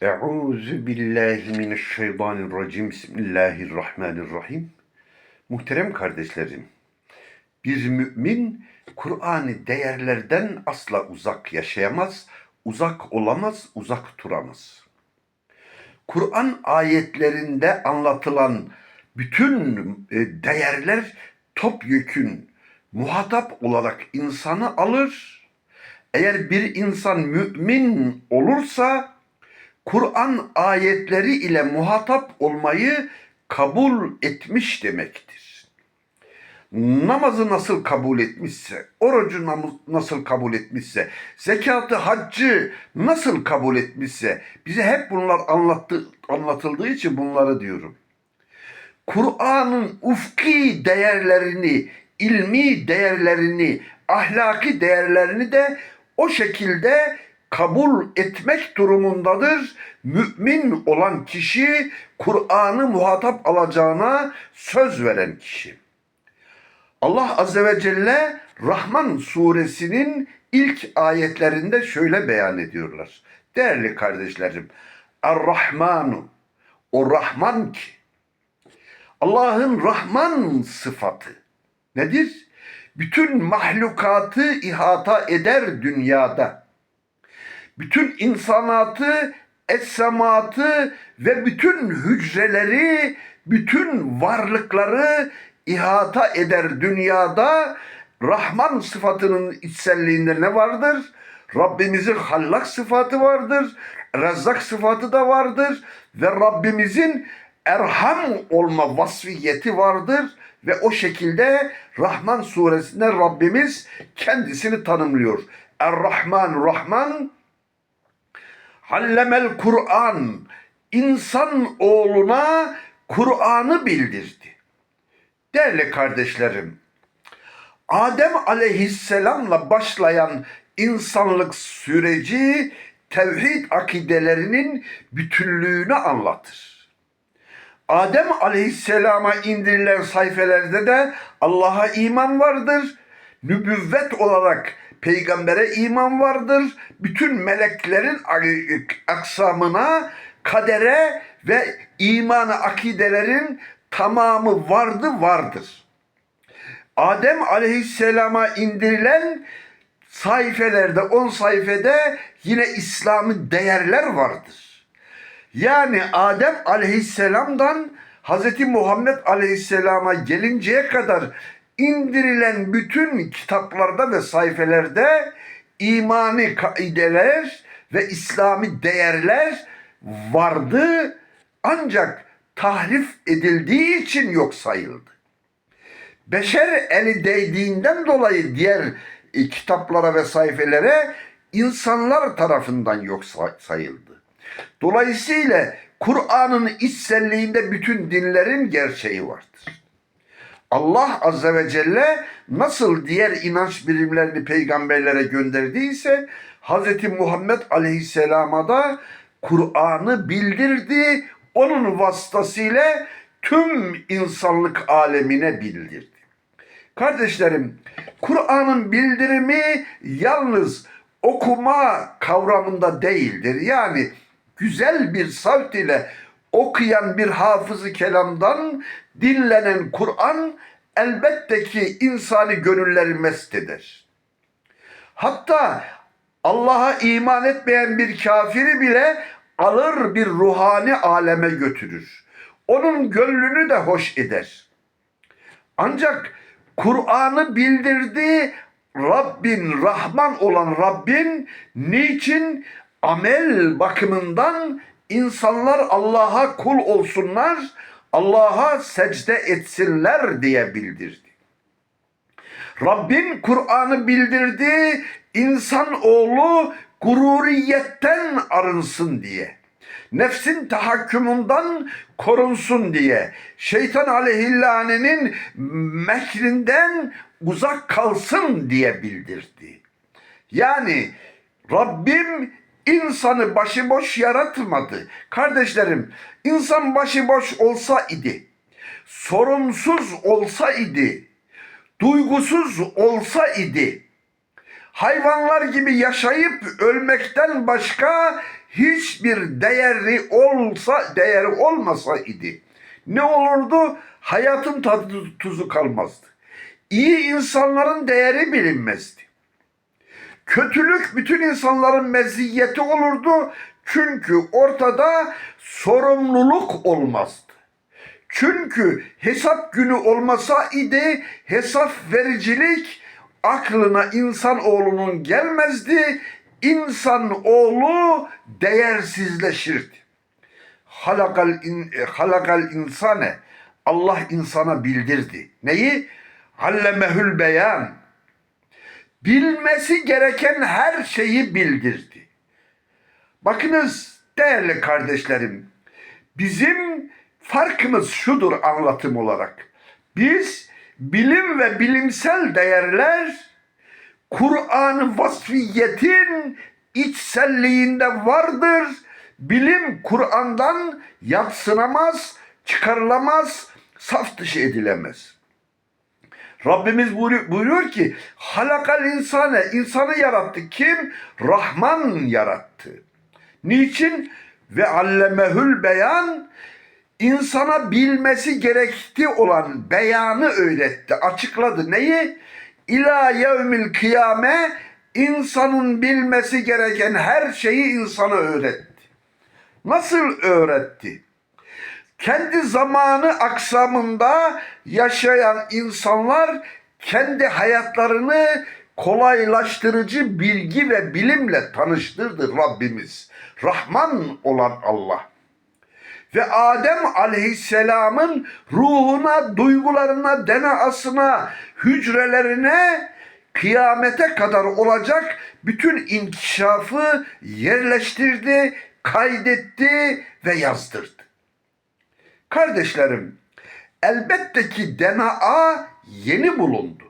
Euzu billahi mineşşeytanirracim. Bismillahirrahmanirrahim. Muhterem kardeşlerim, bir mümin Kur'an'ı değerlerden asla uzak yaşayamaz, uzak olamaz, uzak duramaz. Kur'an ayetlerinde anlatılan bütün e, değerler topyekün muhatap olarak insanı alır. Eğer bir insan mümin olursa Kur'an ayetleri ile muhatap olmayı kabul etmiş demektir. Namazı nasıl kabul etmişse, orucu nasıl kabul etmişse, zekatı, haccı nasıl kabul etmişse, bize hep bunlar anlattı, anlatıldığı için bunları diyorum. Kur'an'ın ufki değerlerini, ilmi değerlerini, ahlaki değerlerini de o şekilde kabul etmek durumundadır. Mümin olan kişi Kur'an'ı muhatap alacağına söz veren kişi. Allah Azze ve Celle Rahman suresinin ilk ayetlerinde şöyle beyan ediyorlar. Değerli kardeşlerim, Er-Rahmanu, o Rahman ki, Allah'ın Rahman sıfatı nedir? Bütün mahlukatı ihata eder dünyada. Bütün insanatı, essematı ve bütün hücreleri, bütün varlıkları ihata eder dünyada. Rahman sıfatının içselliğinde ne vardır? Rabbimizin hallak sıfatı vardır. Rezzak sıfatı da vardır. Ve Rabbimizin erham olma vasfiyeti vardır. Ve o şekilde Rahman suresinde Rabbimiz kendisini tanımlıyor. Er-Rahman, Rahman, Hallemel Kur'an, insan oğluna Kur'an'ı bildirdi. Değerli kardeşlerim, Adem aleyhisselamla başlayan insanlık süreci tevhid akidelerinin bütünlüğünü anlatır. Adem aleyhisselama indirilen sayfelerde de Allah'a iman vardır. Nübüvvet olarak peygambere iman vardır. Bütün meleklerin aksamına, kadere ve imanı akidelerin tamamı vardı vardır. Adem aleyhisselama indirilen sayfelerde, on sayfede yine İslam'ın değerler vardır. Yani Adem aleyhisselamdan Hz. Muhammed aleyhisselama gelinceye kadar indirilen bütün kitaplarda ve sayfelerde imani kaideler ve İslami değerler vardı ancak tahrif edildiği için yok sayıldı. Beşer eli değdiğinden dolayı diğer e, kitaplara ve sayfelere insanlar tarafından yok say- sayıldı. Dolayısıyla Kur'an'ın içselliğinde bütün dinlerin gerçeği vardır. Allah Azze ve Celle nasıl diğer inanç birimlerini peygamberlere gönderdiyse Hz. Muhammed Aleyhisselam'a da Kur'an'ı bildirdi. Onun vasıtasıyla tüm insanlık alemine bildirdi. Kardeşlerim, Kur'an'ın bildirimi yalnız okuma kavramında değildir. Yani güzel bir savt ile okuyan bir hafızı kelamdan dinlenen Kur'an elbette ki insanı gönülleri mest eder. Hatta Allah'a iman etmeyen bir kafiri bile alır bir ruhani aleme götürür. Onun gönlünü de hoş eder. Ancak Kur'an'ı bildirdi Rabbin, Rahman olan Rabbin niçin amel bakımından insanlar Allah'a kul olsunlar, Allah'a secde etsinler diye bildirdi. Rabbin Kur'an'ı bildirdi, insan oğlu gururiyetten arınsın diye. Nefsin tahakkümünden korunsun diye. Şeytan aleyhillanenin mekrinden uzak kalsın diye bildirdi. Yani Rabbim insanı başıboş yaratmadı. Kardeşlerim, insan başıboş olsa idi, sorunsuz olsa idi, duygusuz olsa idi, hayvanlar gibi yaşayıp ölmekten başka hiçbir değeri olsa değeri olmasa idi. Ne olurdu? Hayatın tadı tuzu kalmazdı. İyi insanların değeri bilinmezdi. Kötülük bütün insanların meziyeti olurdu. Çünkü ortada sorumluluk olmazdı. Çünkü hesap günü olmasa idi hesap vericilik aklına insan oğlunun gelmezdi. İnsan oğlu değersizleşirdi. Halakal, in, e, halakal insane Allah insana bildirdi. Neyi? Allemehül beyan. Bilmesi gereken her şeyi bildirdi. Bakınız değerli kardeşlerim, bizim farkımız şudur anlatım olarak. Biz bilim ve bilimsel değerler Kur'an vasfiyetin içselliğinde vardır. Bilim Kur'an'dan yatsınamaz, çıkarılamaz, saf dışı edilemez. Rabbimiz buyuruyor, ki halakal insane insanı yarattı. Kim? Rahman yarattı. Niçin? Ve allemehül beyan insana bilmesi gerektiği olan beyanı öğretti, açıkladı. Neyi? İlâ yevmil kıyame insanın bilmesi gereken her şeyi insana öğretti. Nasıl öğretti? Kendi zamanı aksamında yaşayan insanlar kendi hayatlarını kolaylaştırıcı bilgi ve bilimle tanıştırdı Rabbimiz. Rahman olan Allah. Ve Adem aleyhisselamın ruhuna, duygularına, denasına, hücrelerine kıyamete kadar olacak bütün inkişafı yerleştirdi, kaydetti ve yazdırdı. Kardeşlerim, elbette ki DNA yeni bulundu.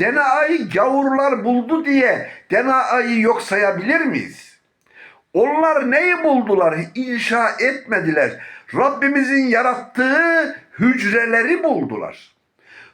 DNA'yı gavurlar buldu diye DNA'yı yok sayabilir miyiz? Onlar neyi buldular? İnşa etmediler. Rabbimizin yarattığı hücreleri buldular.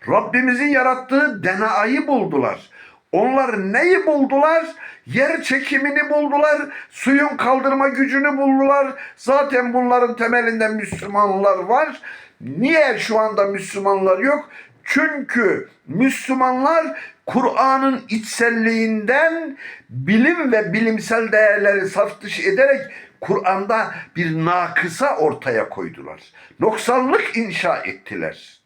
Rabbimizin yarattığı DNA'yı buldular. Onlar neyi buldular? Yer çekimini buldular, suyun kaldırma gücünü buldular. Zaten bunların temelinde Müslümanlar var. Niye şu anda Müslümanlar yok? Çünkü Müslümanlar Kur'an'ın içselliğinden bilim ve bilimsel değerleri saf dışı ederek Kur'an'da bir nakısa ortaya koydular. Noksanlık inşa ettiler.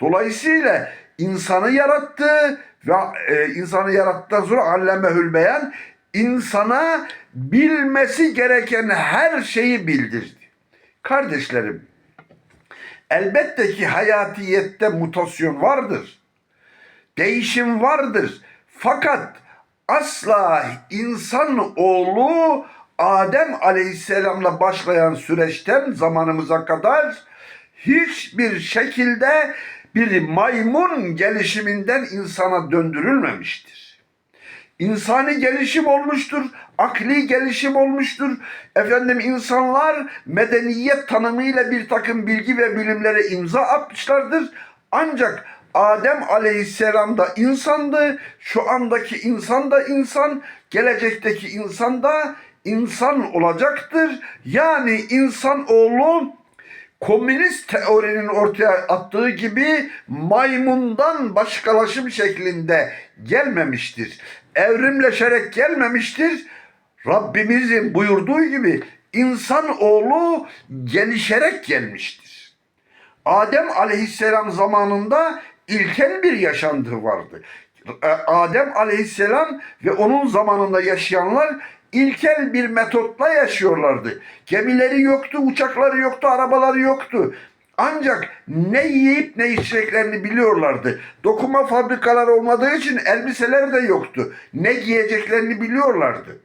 Dolayısıyla insanı yarattı ve e, insanı yarattıktan sonra allemehül beyan insana bilmesi gereken her şeyi bildirdi. Kardeşlerim, elbette ki hayatiyette mutasyon vardır. Değişim vardır. Fakat asla insan oğlu Adem Aleyhisselam'la başlayan süreçten zamanımıza kadar hiçbir şekilde bir maymun gelişiminden insana döndürülmemiştir. İnsani gelişim olmuştur, akli gelişim olmuştur. Efendim insanlar medeniyet tanımıyla bir takım bilgi ve bilimlere imza atmışlardır. Ancak Adem aleyhisselam da insandı, şu andaki insan da insan, gelecekteki insan da insan olacaktır. Yani insan oğlu komünist teorinin ortaya attığı gibi maymundan başkalaşım şeklinde gelmemiştir. Evrimleşerek gelmemiştir. Rabbimizin buyurduğu gibi insan oğlu gelişerek gelmiştir. Adem aleyhisselam zamanında ilkel bir yaşantı vardı. Adem aleyhisselam ve onun zamanında yaşayanlar ilkel bir metotla yaşıyorlardı. Gemileri yoktu, uçakları yoktu, arabaları yoktu. Ancak ne yiyip ne içeceklerini biliyorlardı. Dokuma fabrikaları olmadığı için elbiseler de yoktu. Ne giyeceklerini biliyorlardı.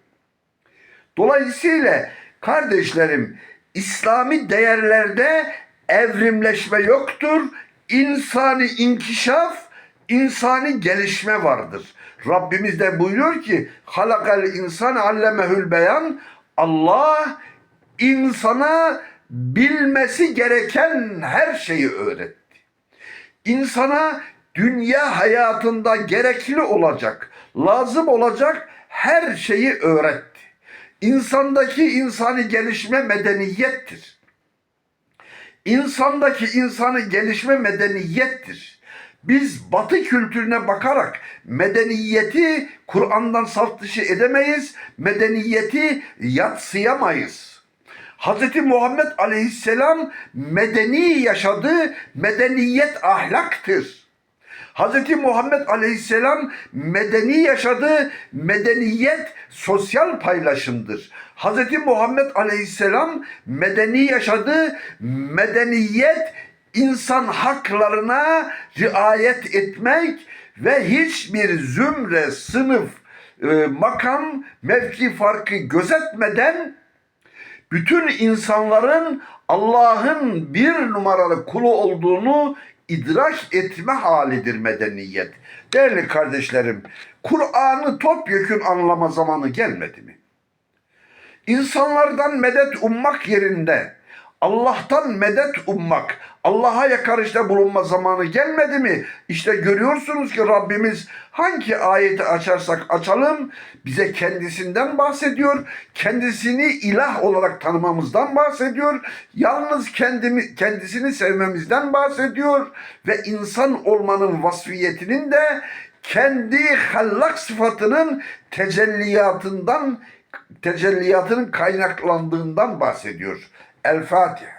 Dolayısıyla kardeşlerim İslami değerlerde evrimleşme yoktur. İnsani inkişaf, insani gelişme vardır. Rabbimiz de buyuruyor ki halakal insan allemehül beyan Allah insana bilmesi gereken her şeyi öğretti. İnsana dünya hayatında gerekli olacak, lazım olacak her şeyi öğretti. insandaki insani gelişme medeniyettir. İnsandaki insanı gelişme medeniyettir. Biz batı kültürüne bakarak medeniyeti Kur'an'dan saf dışı edemeyiz, medeniyeti yatsıyamayız. Hz. Muhammed Aleyhisselam medeni yaşadı, medeniyet ahlaktır. Hz. Muhammed Aleyhisselam medeni yaşadı, medeniyet sosyal paylaşımdır. Hz. Muhammed Aleyhisselam medeni yaşadı, medeniyet insan haklarına riayet etmek ve hiçbir zümre, sınıf, e, makam, mevki farkı gözetmeden bütün insanların Allah'ın bir numaralı kulu olduğunu idrak etme halidir medeniyet. Değerli kardeşlerim, Kur'an'ı topyekün anlama zamanı gelmedi mi? İnsanlardan medet ummak yerinde Allah'tan medet ummak, Allah'a yakarışta bulunma zamanı gelmedi mi? İşte görüyorsunuz ki Rabbimiz hangi ayeti açarsak açalım bize kendisinden bahsediyor. Kendisini ilah olarak tanımamızdan bahsediyor. Yalnız kendimi, kendisini sevmemizden bahsediyor. Ve insan olmanın vasfiyetinin de kendi hallak sıfatının tecelliyatından tecelliyatının kaynaklandığından bahsediyor. El Fatiha.